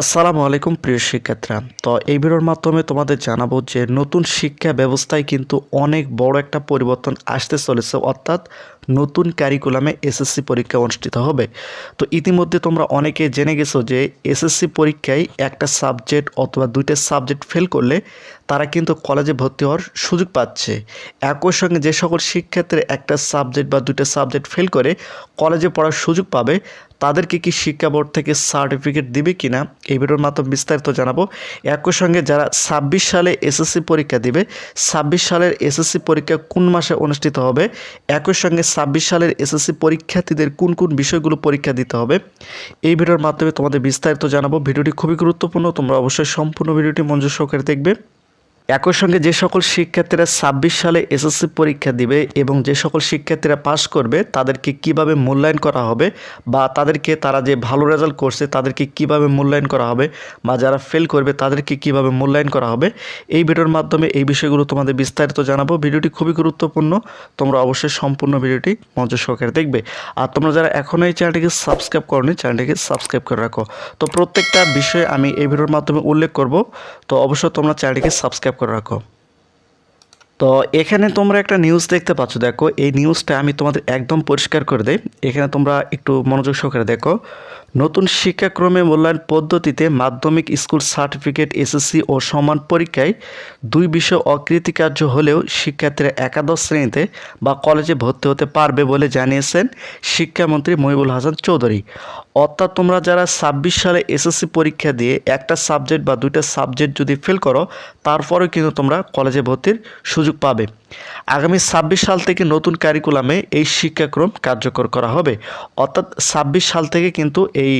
আসসালামু আলাইকুম, প্রিয় শিক্ষার্থীরা। তো এই ভিডিওর মাধ্যমে তোমাদের জানাব যে নতুন শিক্ষা ব্যবস্থায় কিন্তু অনেক বড় একটা পরিবর্তন আসতে চলেছে, অর্থাৎ নতুন ক্যারিকুলামে এসএসসি পরীক্ষা অনুষ্ঠিত হবে। তো ইতিমধ্যে তোমরা অনেকে জেনে গেছো যে এসএসসি পরীক্ষায় একটা সাবজেক্ট অথবা দুইটা সাবজেক্ট ফেল করলে তারা কিন্তু কলেজে ভর্তি হওয়ার সুযোগ পাচ্ছে। একই সঙ্গে যে সকল শিক্ষার্থীরা একটা সাবজেক্ট বা দুইটা সাবজেক্ট ফেল করে কলেজে পড়ার সুযোগ পাবে, তাদেরকে কি শিক্ষা বোর্ড থেকে সার্টিফিকেট দিবে কিনা এই ভিডিওর মাধ্যমে বিস্তারিত জানাব। একই সঙ্গে যারা ছাব্বিশ সালে এসএসসি পরীক্ষা দিবে, ছাব্বিশ সালের এসএসসি পরীক্ষা কোন মাসে অনুষ্ঠিত হবে? একই সঙ্গে সালের এসএসসি পরীক্ষার্থীদের কোন কোন বিষয়গুলো পরীক্ষা দিতে হবে, এই ভিডিওর মাধ্যমে তোমাদের বিস্তারিত জানাব। ভিডিওটি খুবই গুরুত্বপূর্ণ, তোমরা অবশ্যই সম্পূর্ণ ভিডিওটি মঞ্জুর সহকারে দেখবে। একই সঙ্গে যে সকল শিক্ষার্থীরা ছাব্বিশ সালে এসএসসি পরীক্ষা দিবে এবং যে সকল শিক্ষার্থীরা পাশ করবে, তাদেরকে কীভাবে মূল্যায়ন করা হবে বা তাদেরকে তারা যে ভালো রেজাল্ট করছে, তাদেরকে কীভাবে মূল্যায়ন করা হবে বা যারা ফেল করবে, তাদেরকে কীভাবে মূল্যায়ন করা হবে, এই ভিডিওর মাধ্যমে এই বিষয়গুলো তোমাদের বিস্তারিত জানাব। ভিডিওটি খুবই গুরুত্বপূর্ণ, তোমরা অবশ্যই সম্পূর্ণ ভিডিওটি মনোযোগ সহকারে দেখবে। আর তোমরা যারা এখনও এই চ্যানেলটিকে সাবস্ক্রাইব করনি, চ্যানেলটিকে সাবস্ক্রাইব করে রাখো। তো প্রত্যেকটা বিষয় আমি এই ভিডিওর মাধ্যমে উল্লেখ করব, তো অবশ্যই তোমরা চ্যানেলটিকে সাবস্ক্রাইব করে রাখো। তো এখানে তোমরা একটা নিউজ দেখতে পাচ্ছ, দেখো। এই নিউজটা আমি তোমাদের একদম পরিষ্কার করে দেই। এখানে তোমরা একটু মনোযোগ সহকারে দেখো। নতুন শিক্ষাক্রমে মূল্যায়ন পদ্ধতিতে মাধ্যমিক স্কুল সার্টিফিকেট, এসএসসি ও সমান পরীক্ষায় দুই বিষয় অকৃতিকার্য হলেও শিক্ষার্থীরা একাদশ শ্রেণীতে বা কলেজে ভর্তি হতে পারবে বলে জানিয়েছেন শিক্ষামন্ত্রী মহিবুল হাসান চৌধুরী। অর্থাৎ তোমরা যারা ছাব্বিশ সালে এসএসসি পরীক্ষা দিয়ে একটা সাবজেক্ট বা দুইটা সাবজেক্ট যদি ফেল করো, তারপরেও কিন্তু তোমরা কলেজে ভর্তির সুযোগ পাবে। আগামী ছাব্বিশ সাল থেকে নতুন কারিকুলামে এই শিক্ষাক্রম কার্যকর করা হবে। অর্থাৎ ছাব্বিশ সাল থেকে কিন্তু এই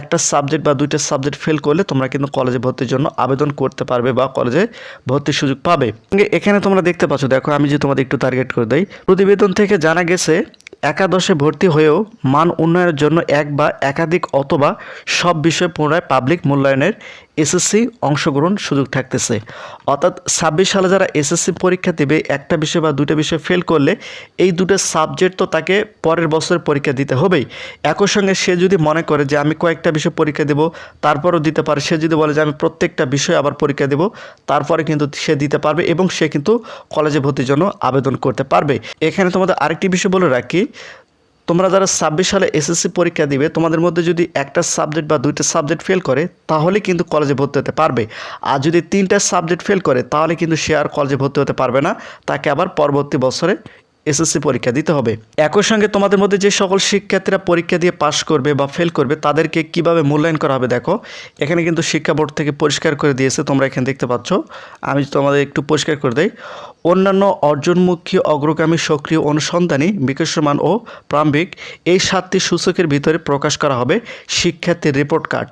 একটা সাবজেক্ট বা দুইটা সাবজেক্ট ফেল করলে তোমরা কিন্তু কলেজে ভর্তির জন্য আবেদন করতে পারবে বা কলেজে ভর্তির সুযোগ পাবে। এখানে তোমরা দেখতে পাচ্ছ, দেখো আমি যে তোমাদের একটু টার্গেট করে দেই। প্রতিবেদন থেকে জানা গেছে, একাদশে ভর্তি হয়েও মান উন্নয়নের জন্য এক বা একাধিক অথবা সব বিষয়ে পুনরায় পাবলিক মূল্যায়নের এসএসসি অংশগ্রহণ সুযোগ থাকতেছে। অর্থাৎ ছাব্বিশ সালে যারা এসএসসি পরীক্ষা দেবে, একটা বিষয় বা দুটো বিষয় ফেল করলে এই দুটো সাবজেক্ট তো তাকে পরের বছর পরীক্ষা দিতে হবেই। একই সঙ্গে সে যদি মনে করে যে আমি কয়েকটা বিষয় পরীক্ষা দেব, তারপরও দিতে পারে। সে যদি বলে যে আমি প্রত্যেকটা বিষয় আবার পরীক্ষা দেব, তারপরে কিন্তু সে দিতে পারবে এবং সে কিন্তু কলেজে ভর্তির জন্য আবেদন করতে পারবে। এখানে তোমাদের আরেকটি বিষয় বলে রাখি তোমরা যারা ছাব্বিশ সালে এসএসসি পরীক্ষা দিবে, তোমাদের মধ্যে যদি একটা সাবজেক্ট বা দুইটা সাবজেক্ট ফেল করে, তাহলে কিন্তু কলেজে ভর্তি হতে পারবে। আর যদি তিনটা সাবজেক্ট ফেল করে, তাহলে কিন্তু সে আর কলেজে ভর্তি হতে পারবে না। তাকে আবার পরবর্তী বছরে এসএসসি পরীক্ষা দিতে হবে। একই সঙ্গে তোমাদের মধ্যে যে সকল শিক্ষার্থীরা পরীক্ষা দিয়ে পাশ করবে বা ফেল করবে, তাদেরকে কীভাবে মূল্যায়ন করা হবে দেখো। এখানে কিন্তু শিক্ষা বোর্ড থেকে পরিষ্কার করে দিয়েছে, তোমরা এখানে দেখতে পাচ্ছ। আমি তোমাদের একটু পরিষ্কার করে দেই। অন্যান্য অর্জনমুখী অগ্রগামী সক্রিয় অনুসন্ধানী বিকাশমান ও প্রারম্ভিক এই সাতটি সূচকের ভিতরে প্রকাশ করা হবে শিক্ষার্থীর রিপোর্ট কার্ড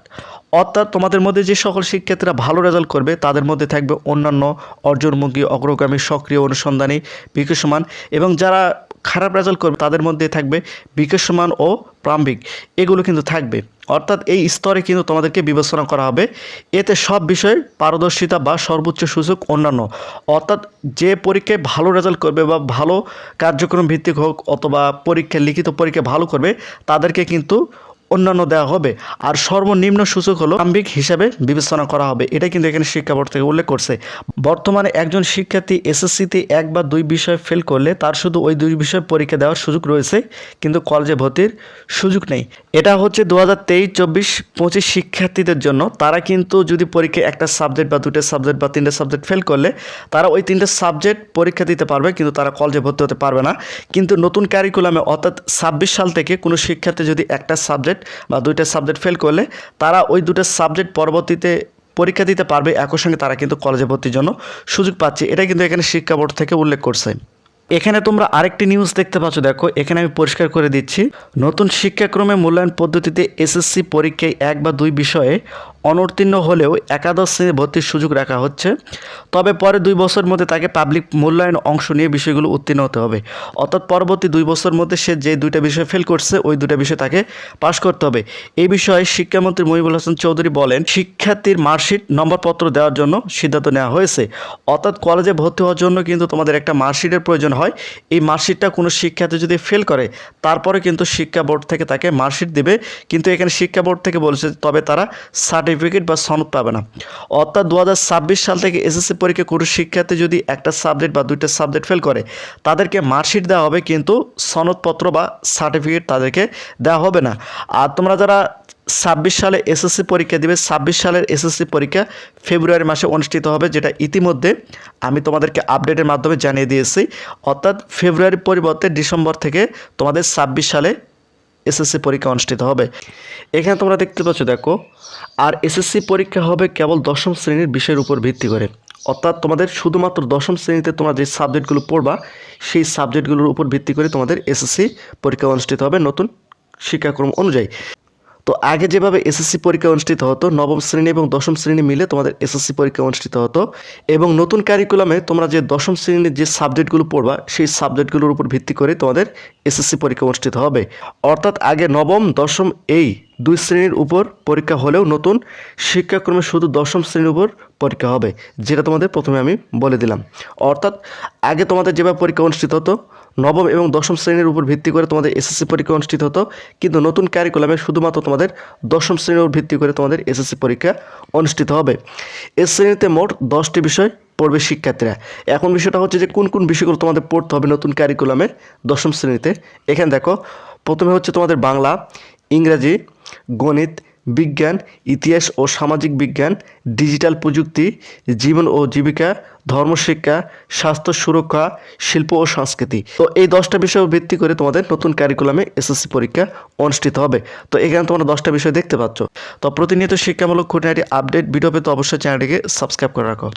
অর্থাৎ তোমাদের মধ্যে যে সকল শিক্ষার্থীরা ভালো রেজাল্ট করবে, তাদের মধ্যে থাকবে অন্যান্য অর্জনমুখী অগ্রগামী সক্রিয় অনুসন্ধানী বিকাশমান এবং যারা খারাপ রেজাল্ট করবে, তাদের মধ্যে থাকবে বিকাশমান ও প্রাম্ভিক। এগুলো কিন্তু থাকবে। অর্থাৎ এই স্তরে কিন্তু তোমাদেরকে বিবেচনা করা হবে। এতে সব বিষয়ে পারদর্শিতা বা সর্বোচ্চ সুযোগ অন্যান্য। অর্থাৎ যে পরীক্ষায় ভালো রেজাল্ট করবে বা ভালো কার্যক্রম ভিত্তিক হোক অথবা পরীক্ষা লিখিত পরীক্ষা ভালো করবে, তাদেরকে কিন্তু অন্যান্য দেওয়া হবে। আর সর্বনিম্ন সূচক হলো প্রারম্ভিক হিসাবে বিবেচনা করা হবে। এটা কিন্তু এখানে শিক্ষা বোর্ড থেকে উল্লেখ করছে। বর্তমানে একজন শিক্ষার্থী এসএসসিতে এক বা দুই বিষয় ফেল করলে তার শুধু ওই দুই বিষয় পরীক্ষা দেওয়ার সুযোগ রয়েছে, কিন্তু কলেজে ভর্তির সুযোগ নেই। এটা হচ্ছে দু হাজার তেইশ, চব্বিশ, পঁচিশ শিক্ষার্থীদের জন্য। তারা কিন্তু যদি পরীক্ষায় একটা সাবজেক্ট বা দুটো সাবজেক্ট বা তিনটে সাবজেক্ট ফেল করলে তারা ওই তিনটে সাবজেক্ট পরীক্ষা দিতে পারবে, কিন্তু তারা কলেজে ভর্তি হতে পারবে না। কিন্তু নতুন ক্যারিকুলামে অর্থাৎ ছাব্বিশ সাল থেকে কোনো শিক্ষার্থী যদি একটা সাবজেক্ট বা দুইটা সাবজেক্ট ফেল করলে তারা ওই দুটো সাবজেক্ট পরবর্তীতে পরীক্ষা দিতে পারবে একই সঙ্গে তারা কিন্তু কলেজে ভর্তির জন্য সুযোগ পাচ্ছে। এটা কিন্তু এখানে শিক্ষা বোর্ড থেকে উল্লেখ করছে। এখানে তোমরা আরেকটি নিউজ দেখতে পাচ্ছ। দেখো, এখানে আমি পরিষ্কার করে দিচ্ছি। নতুন শিক্ষাক্রমে মূল্যায়ন পদ্ধতিতে এসএসসি পরীক্ষায় এক বা দুই বিষয়ে অনুত্তীর্ণ হলেও একাদশ শ্রেণি ভর্তির সুযোগ রাখা হচ্ছে। তবে পরে দুই বছর মধ্যে তাকে পাবলিক মূল্যায়ন অংশ নিয়ে বিষয়গুলো উত্তীর্ণ হতে হবে। অর্থাৎ পরবর্তী দুই বছর মধ্যে সে যে দুইটা বিষয় ফেল করছে, ওই দুইটা বিষয় তাকে পাশ করতে হবে। এই বিষয়ে শিক্ষামন্ত্রী মহিবুল হাসান চৌধুরী বলেন, শিক্ষার্থীর মার্কশিট নম্বরপত্র দেওয়ার জন্য সিদ্ধান্ত নেওয়া হয়েছে। অর্থাৎ কলেজে ভর্তি হওয়ার জন্য কিন্তু তোমাদের একটা মার্কশিটের প্রয়োজন হয়। এই মার্কশিটটা কোনো শিক্ষার্থী যদি ফেল করে, তারপরে কিন্তু শিক্ষা বোর্ড থেকে তাকে মার্কশিট দেবে। কিন্তু এখানে শিক্ষা বোর্ড থেকে বলছে, তবে তারা সার্টিফিকেট সার্টিফিকেট বা সনদ পাবে না। অর্থাৎ দু হাজার ছাব্বিশ সাল থেকে এসএসসি পরীক্ষা কোনো শিক্ষার্থী যদি একটা সাবজেক্ট বা দুইটা সাবজেক্ট ফেল করে, তাদেরকে মার্কশিট দেওয়া হবে, কিন্তু সনদপত্র বা সার্টিফিকেট তাদেরকে দেওয়া হবে না। আর তোমরা যারা ছাব্বিশ সালে এসএসসি পরীক্ষা দিবে, ছাব্বিশ সালের এসএসসি পরীক্ষা ফেব্রুয়ারি মাসে অনুষ্ঠিত হবে, যেটা ইতিমধ্যে আমি তোমাদেরকে আপডেটের মাধ্যমে জানিয়ে দিয়েছি। অর্থাৎ ফেব্রুয়ারির পরিবর্তে ডিসেম্বর থেকে তোমাদের ছাব্বিশ সালে এসএসসি পরীক্ষা অনুষ্ঠিত হবে। এখানে তোমরা দেখতে পাচ্ছ, দেখো, আর এসএসসি পরীক্ষা হবে কেবল দশম শ্রেণির বিষয়ের উপর ভিত্তি করে। অর্থাৎ তোমাদের শুধুমাত্র দশম শ্রেণীতে তোমরা যে সাবজেক্টগুলো পড়বা, সেই সাবজেক্টগুলোর উপর ভিত্তি করে তোমাদের এসএসসি পরীক্ষা অনুষ্ঠিত হবে নতুন শিক্ষাক্রম অনুযায়ী। তো আগে যেভাবে এসএসসি পরীক্ষা অনুষ্ঠিত হতো, নবম শ্রেণি এবং দশম শ্রেণি মিলে তোমাদের এসএসসি পরীক্ষা অনুষ্ঠিত হতো এবং নতুন কারিকুলামে তোমরা যে দশম শ্রেণির যে সাবজেক্টগুলো পড়বা, সেই সাবজেক্টগুলোর উপর ভিত্তি করে তোমাদের এসএসসি পরীক্ষা অনুষ্ঠিত হবে। অর্থাৎ আগে নবম, দশম এই দুই শ্রেণির উপর পরীক্ষা হলেও নতুন শিক্ষাক্রমে শুধু দশম শ্রেণির উপর পরীক্ষা হবে, যেটা তোমাদের প্রথমে আমি বলে দিলাম। অর্থাৎ আগে তোমাদের যেভাবে পরীক্ষা অনুষ্ঠিত হতো নবম এবং দশম শ্রেণির উপর ভিত্তি করে তোমাদের এসএসসি পরীক্ষা অনুষ্ঠিত হতো। কিন্তু নতুন ক্যারিকুলামে শুধুমাত্র তোমাদের দশম শ্রেণির উপর ভিত্তি করে তোমাদের এসএসসি পরীক্ষা অনুষ্ঠিত হবে। এ শ্রেণীতে মোট দশটি বিষয় পড়বে শিক্ষার্থীরা। এখন বিষয়টা হচ্ছে যে কোন কোন বিষয়গুলো তোমাদের পড়তে হবে নতুন ক্যারিকুলামে দশম শ্রেণীতে। এখানে দেখো, প্রথমে হচ্ছে তোমাদের বাংলা, ইংরাজি, গণিত বিজ্ঞান, ইতিহাস ও সামাজিক বিজ্ঞান, ডিজিটাল প্রযুক্তি, জীবন ও জীবিকা ধর্মশিক্ষা স্বাস্থ্য সুরক্ষা, শিল্প ও সংস্কৃতি। তো এই দশটা বিষয় ভিত্তি করে তোমাদের নতুন কারিকুলামে এসএসসি পরীক্ষা অনুষ্ঠিত হবে। তো এখানে তোমরা দশটা বিষয় দেখতে পাচ্ছ। তো প্রতিনিয়ত শিক্ষামূলক খুঁটিনাটি আপডেট ভিডিও পেতে অবশ্যই চ্যানেলটিকে সাবস্ক্রাইব করে রাখো।